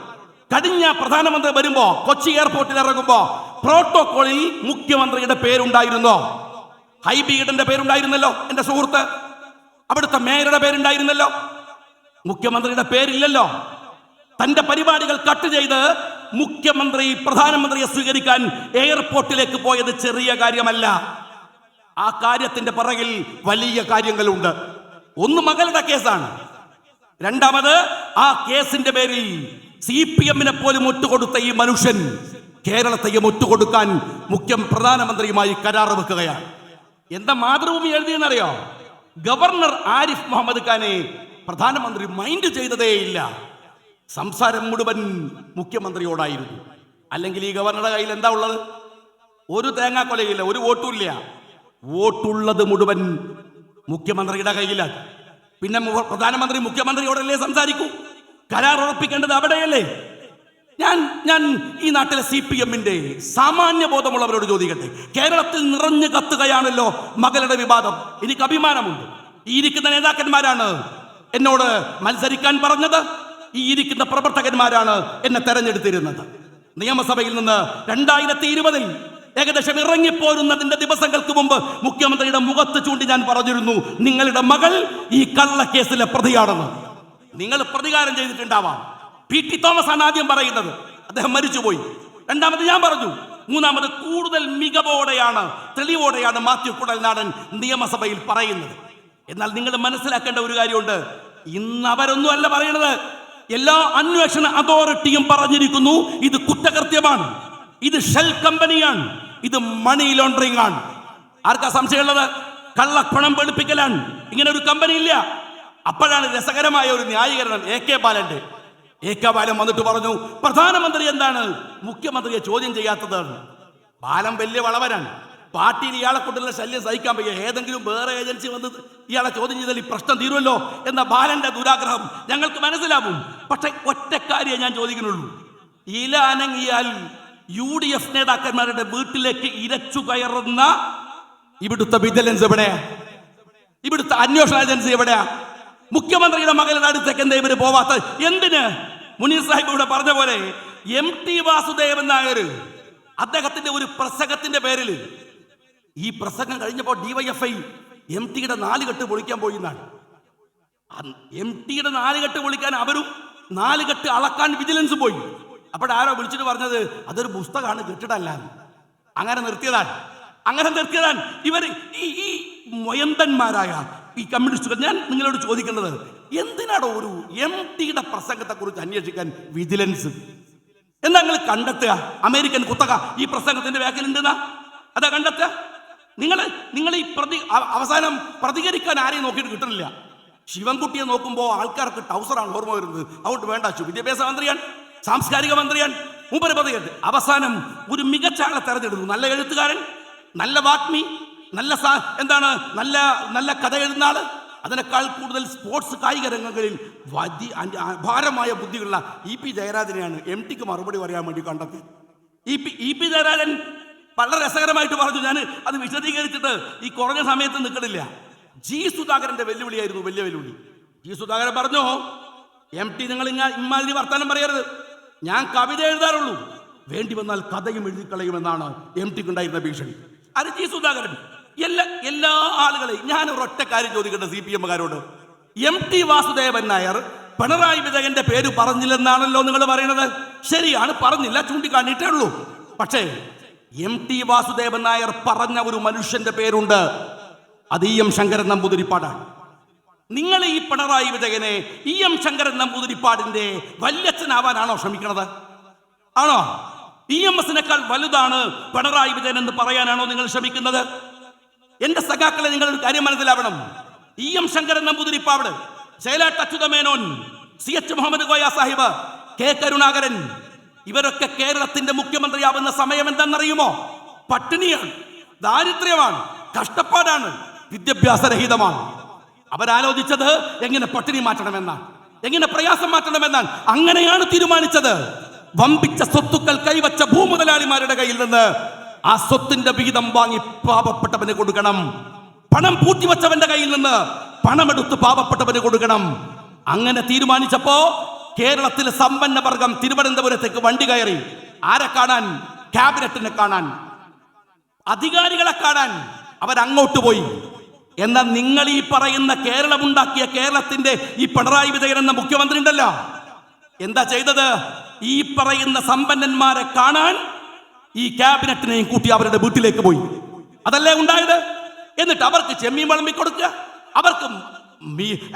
കഴിഞ്ഞ പ്രധാനമന്ത്രി വരുമ്പോ കൊച്ചി എയർപോർട്ടിൽ ഇറങ്ങുമ്പോ പ്രോട്ടോകോളിൽ മുഖ്യമന്ത്രിയുടെ പേരുണ്ടായിരുന്നോ? ഹൈബീഡന്റെ പേരുണ്ടായിരുന്നല്ലോ എന്റെ സുഹൃത്ത്. അവിടുത്തെ മേയറുടെ പേരുണ്ടായിരുന്നല്ലോ. മുഖ്യമന്ത്രിയുടെ പേരില്ലല്ലോ. തന്റെ പരിപാടികൾ കട്ട് ചെയ്ത് മുഖ്യമന്ത്രി പ്രധാനമന്ത്രിയെ സ്വീകരിക്കാൻ എയർപോർട്ടിലേക്ക് പോയത് ചെറിയ കാര്യമല്ല. ആ കാര്യത്തിന്റെ പിറകിൽ വലിയ കാര്യങ്ങളുണ്ട്. ഒന്ന് മകളുടെ കേസാണ്. രണ്ടാമത് ആ കേസിന്റെ പേരിൽ സി പി എമ്മിനെ പോലും ഒറ്റുകൊടുത്ത ഈ മനുഷ്യൻ കേരളത്തെയും ഒറ്റുകൊടുക്കാൻ മുഖ്യം പ്രധാനമന്ത്രിയുമായി കരാർ വെക്കുകയാണ്. എന്താ മാതൃഭൂമി എഴുതിയെന്നറിയോ? ഗവർണർ ആരിഫ് മുഹമ്മദ് ഖാനെ പ്രധാനമന്ത്രി മൈൻഡ് ചെയ്തതേയില്ല. സംസാരം മുഴുവൻ മുഖ്യമന്ത്രിയോടായിരുന്നു. അല്ലെങ്കിൽ ഈ ഗവർണറുടെ കയ്യിൽ എന്താ ഉള്ളത്? ഒരു തേങ്ങാക്കൊലയില്ല ഒരു വോട്ടുമില്ല. വോട്ടുള്ളത് മുഴുവൻ മുഖ്യമന്ത്രിയുടെ കയ്യിലാണ്. പിന്നെ പ്രധാനമന്ത്രി മുഖ്യമന്ത്രിയോടല്ലേ സംസാരിക്കൂ? കരാർ ഉറപ്പിക്കേണ്ടത് അവിടെയല്ലേ? ഞാൻ ഞാൻ ഈ നാട്ടിലെ സി പി എമ്മിന്റെ സാമാന്യ ബോധമുള്ളവരോട് ചോദിക്കട്ടെ. കേരളത്തിൽ നിറഞ്ഞു കത്തുകയാണല്ലോ മകളുടെ വിവാദം. എനിക്ക് അഭിമാനമുണ്ട്. ഈ ഇരിക്കുന്ന നേതാക്കന്മാരാണ് എന്നോട് മത്സരിക്കാൻ പറഞ്ഞത്. ഈ ഇരിക്കുന്ന പ്രവർത്തകന്മാരാണ് എന്നെ തെരഞ്ഞെടുത്തിരുന്നത്. നിയമസഭയിൽ നിന്ന് രണ്ടായിരത്തി ഇരുപതിൽ ഏകദേശം ഇറങ്ങിപ്പോരുന്നതിന്റെ ദിവസങ്ങൾക്ക് മുമ്പ് മുഖ്യമന്ത്രിയുടെ മുഖത്ത് ചൂണ്ടി ഞാൻ പറഞ്ഞിരുന്നു നിങ്ങളുടെ മകൾ ഈ കള്ളക്കേസിലെ പ്രതിയാണെന്ന്. നിങ്ങൾ പ്രതികാരം ചെയ്തിട്ടുണ്ടാവാം. പി ടി തോമസ് ആണ് ആദ്യം പറയുന്നത്. അദ്ദേഹം മരിച്ചുപോയി. രണ്ടാമത് ഞാൻ പറഞ്ഞു മൂന്നാമത് കൂടുതൽ മികവോടെയാണ് തെളിവോടെയാണ് മാത്യു കുടൽനാടൻ നിയമസഭയിൽ പറയുന്നത്. എന്നാൽ നിങ്ങൾ മനസ്സിലാക്കേണ്ട ഒരു കാര്യമുണ്ട് ഇന്ന് അവരൊന്നും അല്ല പറയുന്നത് എല്ലാ അന്വേഷണ അതോറിറ്റിയും പറഞ്ഞിരിക്കുന്നു ഇത് കുറ്റകൃത്യമാണ്. ഇത് ഷെൽ കമ്പനിയാണ്. ഇത് മണി ലോണ്ടറിംഗ് ആണ് ആർക്കാ സംശയമുള്ളത്? കള്ളപ്പണം വെളുപ്പിക്കലാണ്. ഇങ്ങനെ ഒരു കമ്പനി ഇല്ല അപ്പോഴാണ് രസകരമായ ഒരു ന്യായീകരണം എ കെ ബാലന്റെ എ കെ ബാലൻ വന്നിട്ട് പറഞ്ഞു പ്രധാനമന്ത്രി എന്താണ്? മുഖ്യമന്ത്രിയെ ചോദ്യം ചെയ്യാത്തതാണ്. ബാലൻ വലിയ വളവരാണ് പാർട്ടിയിൽ ഇയാളെ കൊണ്ടുള്ള ശല്യം സഹിക്കാൻ പയ്യ ഏതെങ്കിലും വേറെ ഏജൻസി വന്ന് ഇയാളെ ചോദ്യം ചെയ്താൽ ഈ പ്രശ്നം തീരുമല്ലോ എന്ന ബാലന്റെ ദുരാഗ്രഹം ഞങ്ങൾക്ക് മനസ്സിലാവും. പക്ഷെ ഒറ്റക്കാരിയെ ഞാൻ ചോദിക്കുന്നുള്ളൂ. ഇല അനങ്ങിയാൽ യു ഡി എഫ് നേതാക്കന്മാരുടെ വീട്ടിലേക്ക് ഇരച്ചു കയറുന്ന ഇവിടുത്തെ വിജിലൻസ് എവിടെയാ? ഇവിടുത്തെ അന്വേഷണ ഏജൻസി എവിടെയാ? മുഖ്യമന്ത്രിയുടെ മകളുടെ അടുത്തേക്ക് എന്താ ഇവർ പോവാത്ത എന്തിന്? മുനീർ സാഹിബ് ഇവിടെ പറഞ്ഞ പോലെ എം ടി വാസുദേവൻ നായർ അദ്ദേഹത്തിന്റെ ഒരു പ്രസംഗത്തിന്റെ പേരിൽ ഈ പ്രസംഗം കഴിഞ്ഞപ്പോൾ ഡിവൈഎഫ്ഐ എം ടിയുടെ നാലുകെട്ട് പൊളിക്കാൻ പോയി എന്നാണ് എം ടിയുടെ നാലുകെട്ട് പൊളിക്കാൻ അവരും നാലുകെട്ട് അളക്കാൻ വിജിലൻസ് പോയി. അപ്പോഴാരോ വിളിച്ചിട്ട് പറഞ്ഞത് അതൊരു പുസ്തകമാണ് കെട്ടിടല്ല അങ്ങനെ നിർത്തിയതാണ്. അങ്ങനെ നിർത്തിയതാണ്. ഇവർ ഈ ഈ മൊയന്തന്മാരായ ഈ കമ്മ്യൂണിസ്റ്റുകൾ ഞാൻ നിങ്ങളോട് ചോദിക്കേണ്ടത് എന്തിനാണോ ഒരു എം ടിയുടെ പ്രസംഗത്തെക്കുറിച്ച് അന്വേഷിക്കാൻ വിജിലൻസ്? എന്താ നിങ്ങൾ കണ്ടെത്തുക? അമേരിക്കൻ കുത്തക ഈ പ്രസംഗത്തിന്റെ വേക്കലുണ്ടെന്നാ അതാ കണ്ടെത്തുക? നിങ്ങൾ നിങ്ങൾ ഈ പ്രതി അവസാനം പ്രതികരിക്കാൻ ആരെയും നോക്കിയിട്ട് കിട്ടുന്നില്ല ശിവൻകുട്ടിയെ നോക്കുമ്പോൾ ആൾക്കാർക്ക് ടൗസറാണ് ഓർമ്മ വരുന്നത്. അതുകൊണ്ട് വേണ്ട വിദ്യാഭ്യാസ മന്ത്രിയാണ് സാംസ്കാരിക മന്ത്രിയാണ് മൂപ്പര് പ്രതികരണം അവസാനം ഒരു മികച്ച ആളെ തെരഞ്ഞെടുത്തു. നല്ല എഴുത്തുകാരൻ നല്ല വാഗ്മി നല്ല എന്താണ് നല്ല നല്ല കഥ എഴുതുന്ന ആൾ. അതിനേക്കാൾ കൂടുതൽ സ്പോർട്സ് കായിക രംഗങ്ങളിൽ വലിയ അപാരമായ ബുദ്ധിയുള്ള ഇ പി ജയരാജനെയാണ് എം ടിക്ക് മറുപടി പറയാൻ വേണ്ടി കണ്ടെത്തി E P E P Jayarajan വളരെ രസകരമായിട്ട് പറഞ്ഞു. ഞാൻ അത് വിശദീകരിച്ചിട്ട് ഈ കുറഞ്ഞ സമയത്ത് നിൽക്കണില്ല. ജി സുധാകരന്റെ വെല്ലുവിളിയായിരുന്നു വലിയ വെല്ലുവിളി. ജി സുധാകരൻ പറഞ്ഞു എം ടി നിങ്ങൾ ഇങ്ങ ഇമ്മാതിരി വർത്താനം പറയരുത്. ഞാൻ കവിത എഴുതാറുള്ളൂ. വേണ്ടി വന്നാൽ കഥയും എഴുതിക്കളയുമെന്നാണ് എം ടിക്ക് ഉണ്ടായിരുന്ന ഭീഷണി. അത് ജി സുധാകരൻ എല്ലാ എല്ലാ ആളുകളെയും ഞാൻ ഒരൊറ്റ കാര്യം ചോദിക്കട്ടെ സി പി എമ്മുകാരോട്. എം ടി വാസുദേവൻ നായർ പിണറായി വിജയന്റെ പേര് പറഞ്ഞില്ലെന്നാണല്ലോ നിങ്ങൾ പറയുന്നത്. ശരിയാണ് പറഞ്ഞില്ല ചൂണ്ടിക്കാണിയിട്ടേ ഉള്ളൂ. പക്ഷേ എം ടി വാസുദേവൻ നായർ പറഞ്ഞ ഒരു മനുഷ്യന്റെ പേരുണ്ട്. അത് ഇ എം ശങ്കരൻ നമ്പൂതിരിപ്പാടാണ് നിങ്ങൾ ഈ പിണറായി വിജയനെ ഇ എം ശങ്കരൻ നമ്പൂതിരിപ്പാടിന്റെ വല്യച്ഛനാവാനാണോ ശ്രമിക്കണത്? ആണോ? ഇ എം എസിനേക്കാൾ വലുതാണ് പിണറായി വിജയൻ എന്ന് പറയാനാണോ നിങ്ങൾ ശ്രമിക്കുന്നത്? എന്റെ സഖാക്കളെ നിങ്ങൾ ഒരു കാര്യം മനസ്സിലാവണം. E M Sankaran Namboodiripad. ശൈലാട്ട് Achuthamenon C H Muhammad Koya Sahib K Karunakaran ഇവരൊക്കെ കേരളത്തിന്റെ മുഖ്യമന്ത്രിയാവുന്ന സമയം എന്താണെന്നറിയുമോ പട്ടിണിയാണ് ദാരിദ്ര്യമാണ് കഷ്ടപ്പാടാണ് വിദ്യാഭ്യാസരഹിതമാണ്. അവരാലോചിച്ചത് എങ്ങനെ പട്ടിണി മാറ്റണമെന്നാണ് എങ്ങനെ പ്രയാസം മാറ്റണമെന്നാണ്. അങ്ങനെയാണ് തീരുമാനിച്ചത്. വമ്പിച്ച സ്വത്തുക്കൾ കൈവച്ച ഭൂമുതലാളിമാരുടെ കയ്യിൽ നിന്ന് ആ സ്വത്തിന്റെ വിഹിതം വാങ്ങി പാവപ്പെട്ടവന് കൊടുക്കണം. പണം പൂട്ടിവച്ചവന്റെ കയ്യിൽ നിന്ന് പണമെടുത്ത് പാവപ്പെട്ടവന് കൊടുക്കണം. അങ്ങനെ തീരുമാനിച്ചപ്പോ കേരളത്തിലെ സമ്പന്ന വർഗം തിരുവനന്തപുരത്തേക്ക് വണ്ടി കയറി. ആരെ കാണാൻ? ക്യാബിനറ്റിനെ കാണാൻ. അധികാരികളെ കാണാൻ അവരങ്ങോട്ട് പോയി. എന്നാൽ നിങ്ങൾ ഈ പറയുന്ന കേരളം ഉണ്ടാക്കിയ കേരളത്തിന്റെ ഈ പിണറായി വിജയൻ എന്ന മുഖ്യമന്ത്രി ഉണ്ടല്ലോ. എന്താ ചെയ്തത്? ഈ പറയുന്ന സമ്പന്നന്മാരെ കാണാൻ ഈ ക്യാബിനറ്റിനെയും കൂട്ടി അവരുടെ വീട്ടിലേക്ക് പോയി. അതല്ലേ ഉണ്ടായത്? എന്നിട്ട് അവർക്ക് ചെമ്മീൻ വിളമ്പി കൊടുക്കുക അവർക്ക്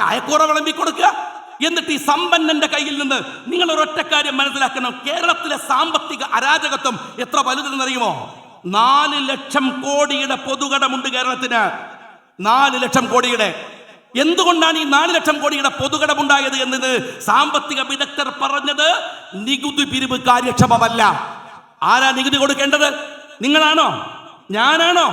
അയക്കൂറ വിളമ്പി കൊടുക്കുക എന്നിട്ട് ഈ സമ്പന്നന്റെ കയ്യിൽ നിന്ന് നിങ്ങൾ ഒരൊറ്റ കാര്യം മനസ്സിലാക്കണം. കേരളത്തിലെ സാമ്പത്തിക അരാജകത്വം എത്ര വലുതെന്നറിയുമോ നാല് ലക്ഷം കോടിയുടെ പൊതുകടമുണ്ട് കേരളത്തിന്. നാല് ലക്ഷം കോടിയുടെ. എന്തുകൊണ്ടാണ് ഈ നാല് ലക്ഷം കോടിയുടെ പൊതുകടമുണ്ടായത് എന്നത് സാമ്പത്തിക വിദഗ്ധർ പറഞ്ഞത് നികുതി പിരിവ് കാര്യക്ഷമമല്ല. ആരാ നികുതി കൊടുക്കേണ്ടത്? നിങ്ങളാണോ? ഞാനാണോ?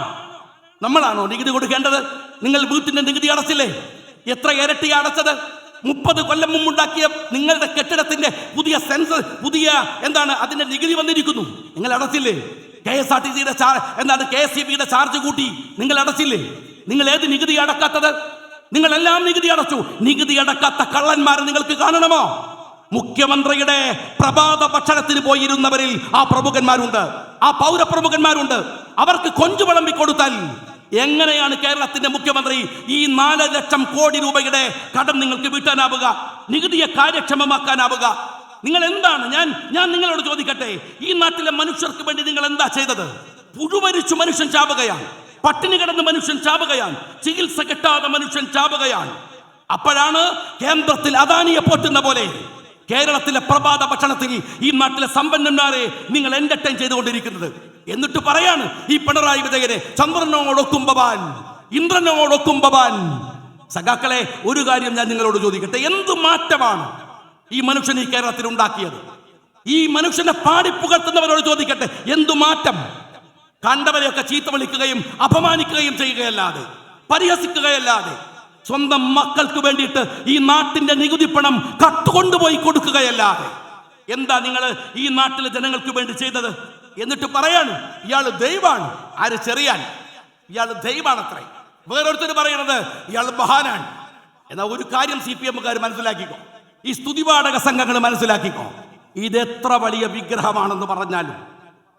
നമ്മളാണോ നികുതി കൊടുക്കേണ്ടത്? നിങ്ങൾ വീട്ടിന്റെ നികുതി അടച്ചില്ലേ? എത്ര ഇരട്ടി അടച്ചത്? മുപ്പത് കൊല്ലം മുമ്പുണ്ടാക്കിയ നിങ്ങളുടെ കെട്ടിടത്തിന്റെ പുതിയ സെൻസ് പുതിയ എന്താണ് അതിന്റെ നികുതി വന്നിരിക്കുന്നു. നിങ്ങൾ അടച്ചില്ലേ? കെ എസ് ആർ ടി സിയുടെ എന്താണ് കെ എസ് സി ബിയുടെ ചാർജ് കൂട്ടി. നിങ്ങൾ അടച്ചില്ലേ? നിങ്ങൾ ഏത് നികുതി അടക്കാത്തത്? നിങ്ങൾ എല്ലാം നികുതി അടച്ചു. നികുതി അടക്കാത്ത കള്ളന്മാരെ നിങ്ങൾക്ക് കാണണമോ? മുഖ്യമന്ത്രിയുടെ പ്രഭാത ഭക്ഷണത്തിന് പോയിരുന്നവരിൽ ആ പ്രമുഖന്മാരുണ്ട്. ആ പൗരപ്രമുഖന്മാരുണ്ട്. അവർക്ക് കൊഞ്ചു വിളമ്പി കൊടുത്താൽ എങ്ങനെയാണ് കേരളത്തിന്റെ മുഖ്യമന്ത്രി ഈ നാല് ലക്ഷം കോടി രൂപയുടെ കടം നിങ്ങൾക്ക് വീട്ടാനാവുക? നികുതിയെ കാര്യക്ഷമമാക്കാനാവുക? നിങ്ങൾ എന്താണ്? ഞാൻ ഞാൻ നിങ്ങളോട് ചോദിക്കട്ടെ. ഈ നാട്ടിലെ മനുഷ്യർക്ക് വേണ്ടി നിങ്ങൾ എന്താ ചെയ്തത്? പുഴുവരിച്ചു മനുഷ്യൻ ചാവുകയാണ്. പട്ടിണി കിടന്ന് മനുഷ്യൻ ചാവുകയാണ്. ചികിത്സ കിട്ടാതെ മനുഷ്യൻ ചാവുകയാണ്. അപ്പോഴാണ് കേന്ദ്രത്തിൽ അദാനിയെ പോറ്റുന്ന പോലെ കേരളത്തിലെ പ്രഭാത ഭക്ഷണത്തിൽ ഈ നാട്ടിലെ സമ്പന്നന്മാരെ നിങ്ങൾ എന്റർടൈൻ ചെയ്തുകൊണ്ടിരിക്കുന്നത്. എന്നിട്ട് പറയാണ് ഈ പിണറായി വിജയനെ ചന്ദ്രനോടൊക്കുമ്പവാൻ ഇന്ദ്രനോടൊക്കുമ്പവാൻ. സഖാക്കളെ ഒരു കാര്യം ഞാൻ നിങ്ങളോട് ചോദിക്കട്ടെ എന്ത് മാറ്റമാണ് ഈ മനുഷ്യൻ ഈ കേരളത്തിൽ ഉണ്ടാക്കിയത്? ഈ മനുഷ്യനെ പാടിപ്പുകർത്തുന്നവരോട് ചോദിക്കട്ടെ എന്തു മാറ്റം? കണ്ടവരെയൊക്കെ ചീത്ത വിളിക്കുകയും അപമാനിക്കുകയും ചെയ്യുകയല്ലാതെ പരിഹസിക്കുകയല്ലാതെ സ്വന്തം മക്കൾക്ക് വേണ്ടിയിട്ട് ഈ നാട്ടിന്റെ നികുതി പണം കട്ടുകൊണ്ടുപോയി കൊടുക്കുകയല്ലാതെ. എന്താ നിങ്ങൾ ഈ നാട്ടിലെ ജനങ്ങൾക്ക് വേണ്ടി ചെയ്തത്? എന്നിട്ട് പറയാണ് ഇയാൾ ദൈവമാണ് ആര് ചെറിയാൻ? ഇയാൾ ദൈവമാണത്രേ വേറൊരുത്തർ പറയണത് ഇയാൾ മഹാനാണ്. എന്നാൽ ഒരു കാര്യം സി പി എമ്മുകാർ മനസ്സിലാക്കിക്കോ. ഈ സ്തുതിപാഠക സംഘങ്ങൾ മനസ്സിലാക്കിക്കോ. ഇത് എത്ര വലിയ വിഗ്രഹമാണെന്ന് പറഞ്ഞാലും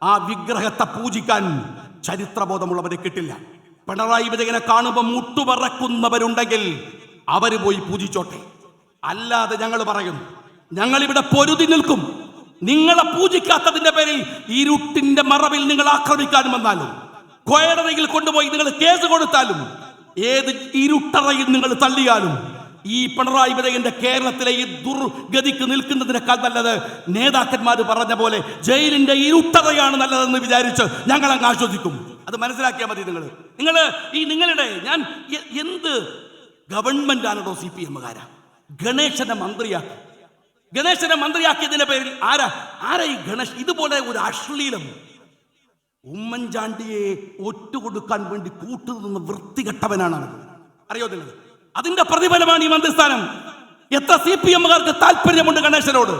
ആ വിഗ്രഹത്തെ പൂജിക്കാൻ ചരിത്രബോധമുള്ളവരെ കിട്ടില്ല. പിണറായി വിജയനെ കാണുമ്പോൾ മുട്ടുപറക്കുന്നവരുണ്ടെങ്കിൽ അവർ പോയി പൂജിച്ചോട്ടെ. അല്ലാതെ ഞങ്ങൾ പറയുന്നു ഞങ്ങളിവിടെ പൊരുതി നിൽക്കും. നിങ്ങളെ പൂജിക്കാത്തതിന്റെ പേരിൽ ഇരുട്ടിന്റെ മറവിൽ നിങ്ങൾ ആക്രമിക്കാൻ വന്നാലും കൊയറയിൽ കൊണ്ടുപോയി നിങ്ങൾ കേസ് കൊടുത്താലും ഏത് ഇരുട്ടറയിൽ നിങ്ങൾ തള്ളിയാലും ഈ പിണറായി വിജയന്റെ കേരളത്തിലെ ഈ ദുർഗതിക്ക് നിൽക്കുന്നതിനേക്കാൾ നല്ലത് നേതാക്കന്മാർ പറഞ്ഞ പോലെ ജയിലിന്റെ ഇരുട്ടറയാണ് നല്ലതെന്ന് വിചാരിച്ച് ഞങ്ങൾ അങ്ങ് ആശ്വസിക്കും. അത് മനസ്സിലാക്കിയാൽ മതി നിങ്ങൾ നിങ്ങൾ ഈ നിങ്ങളുടെ ഞാൻ എന്ത് ഗവൺമെന്റ് ആണോ സി പി എമ്മുകാരാ? ഗണേശന്റെ മന്ത്രിയാക്കി ഗണേശനെ മന്ത്രിയാക്കിയതിന്റെ പേരിൽ ആരാ? ആരാ ഈ ഗണേഷ് ഇതുപോലെ ഒരു അശ്ലീലം. ഉമ്മൻചാണ്ടിയെ ഒറ്റുകൊടുക്കാൻ വേണ്ടി കൂട്ടുനിന്ന് വൃത്തികെട്ടവനാണ്. അറിയോ അതിന്റെ പ്രതിഫലമാണ് ഈ മന്ത്രിസ്ഥാനം. എത്ര സി പി എമ്മുകാർക്ക് താല്പര്യമുണ്ട് ഗണേശനോട്?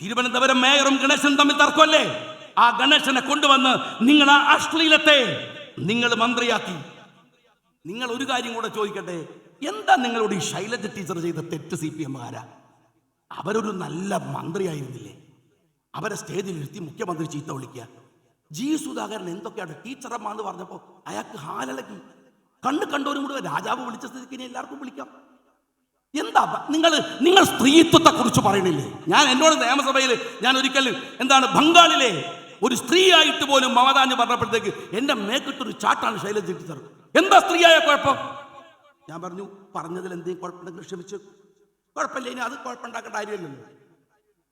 തിരുവനന്തപുരം മേയറും ഗണേശനും തമ്മിൽ തർക്കമല്ലേ? ആ ഗണേശനെ കൊണ്ടുവന്ന് നിങ്ങൾ ആ അശ്ലീലത്തെ നിങ്ങൾ മന്ത്രിയാക്കി. നിങ്ങൾ ഒരു കാര്യം കൂടെ ചോദിക്കട്ടെ? എന്താ നിങ്ങളോട് ഈ ശൈലജ ടീച്ചർ ചെയ്ത തെറ്റ് സി പി എമ്മുകാരാ? അവരൊരു നല്ല മന്ത്രിയായിരുന്നില്ലേ? അവരെ സ്റ്റേജിൽ ഇരുത്തി മുഖ്യമന്ത്രി ചീത്ത വിളിക്കുക. ജി സുധാകരൻ എന്തൊക്കെയാണ്? ടീച്ചറമ്മ എന്ന് പറഞ്ഞപ്പോൾ അയാൾക്ക് ഹാലലക്കി. കണ്ണ് കണ്ടോരും കൂടെ രാജാവ് വിളിച്ച സ്ഥിതിക്ക് ഇനി എല്ലാവർക്കും വിളിക്കാം. എന്താ നിങ്ങൾ നിങ്ങൾ സ്ത്രീത്വത്തെ കുറിച്ച് പറയണില്ലേ? ഞാൻ എന്നോട് നിയമസഭയിൽ ഞാൻ ഒരിക്കൽ എന്താണ് ബംഗാളിലെ ഒരു സ്ത്രീ ആയിട്ട് പോലും മമതാഞ്ഞ് പറഞ്ഞപ്പോഴത്തേക്ക് എന്റെ മേക്കിട്ടൊരു ചാട്ടാണ് ശൈലജ ടീച്ചർ. എന്താ സ്ത്രീയായ കുഴപ്പം? ഞാൻ പറഞ്ഞു പറഞ്ഞതിൽ എന്തെങ്കിലും കുഴപ്പമുണ്ടെങ്കിൽ ക്ഷമിച്ചു. കുഴപ്പമില്ല ഇനി അത് കുഴപ്പമുണ്ടാക്കേണ്ട കാര്യമില്ലല്ലോ.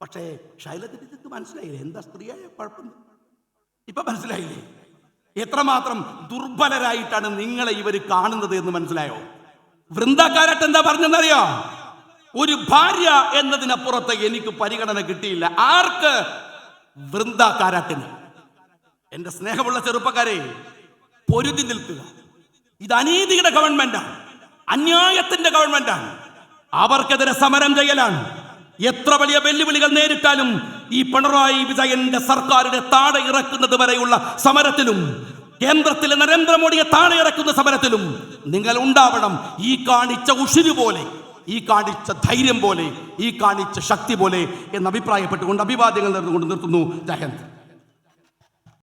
പക്ഷേ ശൈലജ ഇത് മനസ്സിലായില്ലേ? എന്താ സ്ത്രീയായ കുഴപ്പം? ഇപ്പൊ മനസ്സിലായില്ലേ? എത്രമാത്രം ദുർബലരായിട്ടാണ് നിങ്ങളെ ഇവർ കാണുന്നത് എന്ന് മനസ്സിലായോ? വൃന്ദക്കാരട്ട് എന്താ പറഞ്ഞെന്നറിയോ ഒരു ഭാര്യ എന്നതിനപ്പുറത്ത് എനിക്ക് പരിഗണന കിട്ടിയില്ല. ആർക്ക്? വൃന്ദക്കാരാട്ടിന് എന്റെ സ്നേഹമുള്ള ചെറുപ്പക്കാരെ പൊരുതി നിൽക്കുക. ഇത് അനീതിയുടെ ഗവൺമെന്റാണ്. അന്യായത്തിന്റെ ഗവൺമെന്റാണ്. അവർക്കെതിരെ സമരം ചെയ്യലാണ്. എത്ര വലിയ വെല്ലുവിളികൾ നേരിട്ടാലും ഈ പിണറായി വിജയന്റെ സർക്കാരിനെ താഴെ ഇറക്കുന്നത് വരെയുള്ള സമരത്തിലും കേന്ദ്രത്തിലെ നരേന്ദ്രമോദിയെ താഴെ ഇറക്കുന്ന സമരത്തിലും നിങ്ങൾ ഉണ്ടാവണം ഈ കാണിച്ച ഉഷിരു പോലെ ഈ കാണിച്ച ധൈര്യം പോലെ ഈ കാണിച്ച ശക്തി പോലെ എന്ന് അഭിപ്രായപ്പെട്ടുകൊണ്ട് അഭിവാദ്യങ്ങൾ നേർന്നുകൊണ്ട് നിർത്തുന്നു. ജയന്ത്